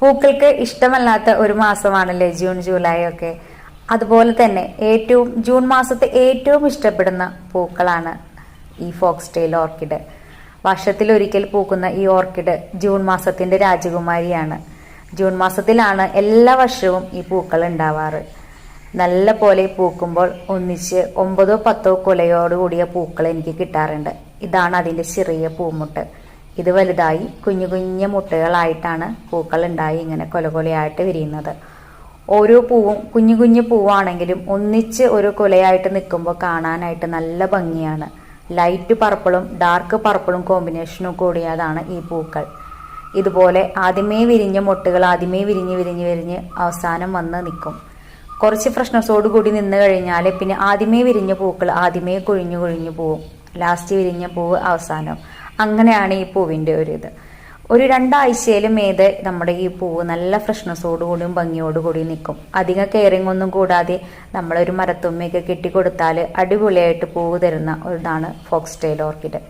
പൂക്കൾക്ക് ഇഷ്ടമല്ലാത്ത ഒരു മാസമാണല്ലേ June July ഒക്കെ. അതുപോലെ തന്നെ ഏറ്റവും ജൂൺ മാസത്തെ ഏറ്റവും ഇഷ്ടപ്പെടുന്ന പൂക്കളാണ് ഈ ഫോക്സ് ടെയിൽ ഓർക്കിഡ്. വർഷത്തിൽ ഒരിക്കൽ പൂക്കുന്ന ഈ ഓർക്കിഡ് ജൂൺ മാസത്തിന്റെ രാജകുമാരിയാണ്. ജൂൺ മാസത്തിലാണ് എല്ലാ വർഷവും ഈ പൂക്കൾ ഉണ്ടാവാറ്. നല്ല പോലെ പൂക്കുമ്പോൾ ഒന്നിച്ച് ഒമ്പതോ പത്തോ കൊലയോടുകൂടിയ പൂക്കൾ എനിക്ക് കിട്ടാറുണ്ട്. ഇതാണ് അതിന്റെ ചെറിയ പൂമുട്ട്. ഇത് വലുതായി കുഞ്ഞു കുഞ്ഞു മുട്ടകളായിട്ടാണ് പൂക്കൾ ഉണ്ടായി ഇങ്ങനെ കൊല കൊലയായിട്ട് വിരിയുന്നത്. ഓരോ പൂവും കുഞ്ഞു കുഞ്ഞു പൂവാണെങ്കിലും ഒന്നിച്ച് ഒരു കൊലയായിട്ട് നിൽക്കുമ്പോൾ കാണാനായിട്ട് നല്ല ഭംഗിയാണ്. ലൈറ്റ് പർപ്പിളും ഡാർക്ക് പർപ്പിളും കോമ്പിനേഷനും കൂടിയതാണ് ഈ പൂക്കൾ. ഇതുപോലെ ആദ്യമേ വിരിഞ്ഞ മുട്ടകൾ ആദ്യമേ വിരിഞ്ഞ് വിരിഞ്ഞ് വിരിഞ്ഞ് അവസാനം വന്ന് നിൽക്കും. കുറച്ച് ഫ്രഷ്നസോട് കൂടി നിന്ന് കഴിഞ്ഞാൽ പിന്നെ ആദ്യമേ വിരിഞ്ഞ പൂക്കൾ ആദ്യമേ കൊഴിഞ്ഞു കൊഴിഞ്ഞു പോവും. ലാസ്റ്റ് വിരിഞ്ഞ പൂവ് അവസാനം. അങ്ങനെയാണ് ഈ പൂവിന്റെ ഒരു ഇത് ഒരു രണ്ടാഴ്ചയിലും ഏത് നമ്മുടെ ഈ പൂവ് നല്ല ഫ്രഷ്നെസ്സോടുകൂടിയും കൂടിയും ഭംഗിയോട് കൂടി നിൽക്കും. അധികം കെയറിങ് ഒന്നും കൂടാതെ നമ്മളൊരു മരത്തുമ്മയൊക്കെ കെട്ടിക്കൊടുത്താൽ അടിപൊളിയായിട്ട് പൂവ് തരുന്ന ഒരിതാണ് ഫോക്സ് ടെയിൽ ഓർക്കിഡ്